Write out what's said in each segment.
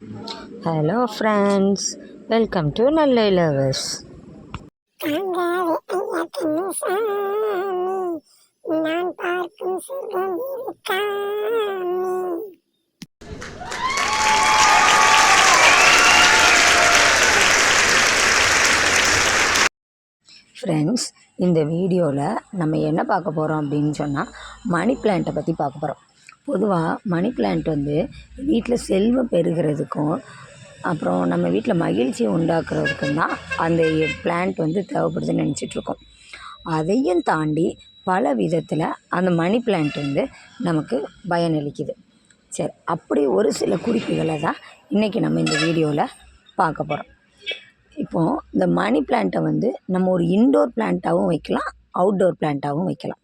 Hello friends welcome to நல்ல lovers நான் பார்க்கும் சுகம் ஃப்ரெண்ட்ஸ் இந்த வீடியோவில் நம்ம என்ன பார்க்க போகிறோம் அப்படின்னு சொன்னால் மணி பிளான்ட்டை பற்றி பார்க்க போகிறோம் பொதுவாக மணி பிளான்ட் வந்து வீட்டில் செல்வம் பெருகிறதுக்கும் அப்புறம் நம்ம வீட்டில் மகிழ்ச்சியை உண்டாக்குறதுக்கும் தான் அந்த பிளான்ட் வந்து தேவைப்படுதுன்னு நினச்சிட்ருக்கோம். அதையும் தாண்டி பல விதத்தில் அந்த மணி பிளான்ட் வந்து நமக்கு பயனளிக்குது. சரி அப்படி ஒரு சில குறிப்புகளை தான் இன்றைக்கி நம்ம இந்த வீடியோவில் பார்க்க போகிறோம் இப்போது இந்த மணி பிளான்ட்டை வந்து நம்ம ஒரு இன்டோர் பிளான்ட்டாகவும் வைக்கலாம் அவுட்டோர் பிளான்ட்டாகவும் வைக்கலாம்.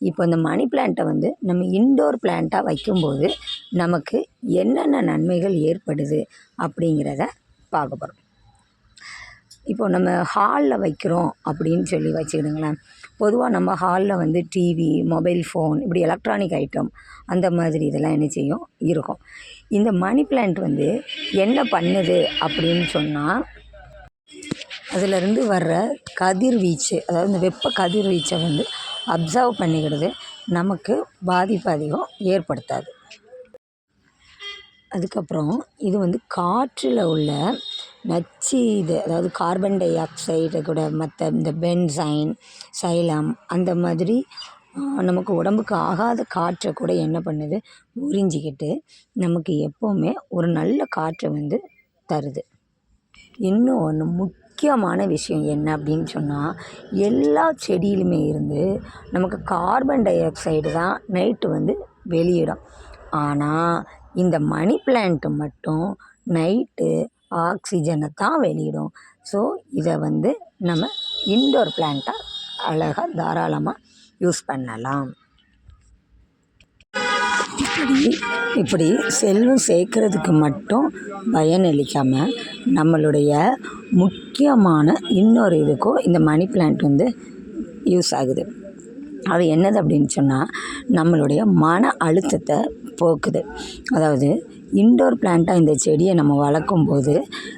இப்போ இந்த மணி பிளான்ட்டை வந்து நம்ம இன்டோர் பிளான்ட்டாக வைக்கும்போது நமக்கு என்னென்ன நன்மைகள் ஏற்படுது அப்படிங்கிறத பார்க்க போகிறோம் இப்போ நம்ம ஹாலில் வைக்கிறோம் அப்படின்னு சொல்லி வச்சுக்கிடுங்களேன். பொதுவாக நம்ம ஹாலில் வந்து டிவி மொபைல் ஃபோன் இப்படி எலக்ட்ரானிக் ஐட்டம் அந்த மாதிரி இதெல்லாம் என்ன செய்யும்? இருக்கும். இந்த மணி பிளான்ட் வந்து என்ன பண்ணுது அப்படின்னு சொன்னால் அதிலிருந்து வர்ற கதிர்வீச்சு அதாவது இந்த வெப்ப கதிர்வீச்சை வந்து அப்சர்வ் பண்ணிக்கிடுது நமக்கு பாதிப்பு அதிகம் ஏற்படுத்தாது. அதுக்கப்புறம் இது வந்து காற்றில் உள்ள நச்சு இது அதாவது கார்பன் டை ஆக்சைடு கூட மற்ற இந்த பென்சைன் சைலம் அந்த மாதிரி நமக்கு உடம்புக்கு ஆகாத காற்றை கூட என்ன பண்ணுது? உறிஞ்சிக்கிட்டு நமக்கு எப்போவுமே ஒரு நல்ல காற்றை வந்து தருது. இன்னும் ஒன்று முக்கியமான விஷயம் என்ன அப்படின்னு சொன்னால் எல்லா செடியிலுமே இருந்து நமக்கு கார்பன் டை ஆக்சைடு தான் நைட்டு வந்து வெளியிடும். ஆனால் இந்த மணி பிளான்ட்டு மட்டும் நைட்டு ஆக்சிஜனை தான் வெளியிடும். ஸோ இதை வந்து நம்ம இன்டோர் பிளான்ட்டாக அழகாக தாராளமாக யூஸ் பண்ணலாம். இப்படி செல்வம் சேர்க்கறதுக்கு மட்டும் பயனளிக்காமல் நம்மளுடைய முக்கியமான இன்னொரு இதுக்கும் இந்த மணி பிளான்ட் வந்து யூஸ் ஆகுது. அது என்னது அப்படின்னு சொன்னால் நம்மளுடைய மன அழுத்தத்தை போக்குது. அதாவது இன்டோர் பிளான்ட்டாக இந்த செடியை நம்ம வளர்க்கும் போது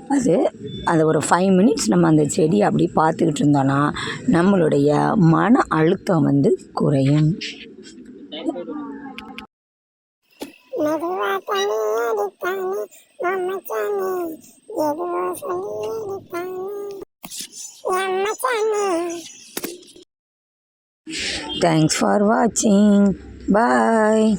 அது அது ஒரு ஃபைவ் மினிட்ஸ் நம்ம அந்த செடியை அப்படி பார்த்துக்கிட்டு இருந்தோன்னா நம்மளுடைய மன அழுத்தம் வந்து குறையும். மெதுவா தனி அடித்தானே மம்மச்சானே எதுவோ சொல்லி அடித்தானே எம்மச்சானே தேங்க்ஸ் ஃபார் வாட்சிங் பாய்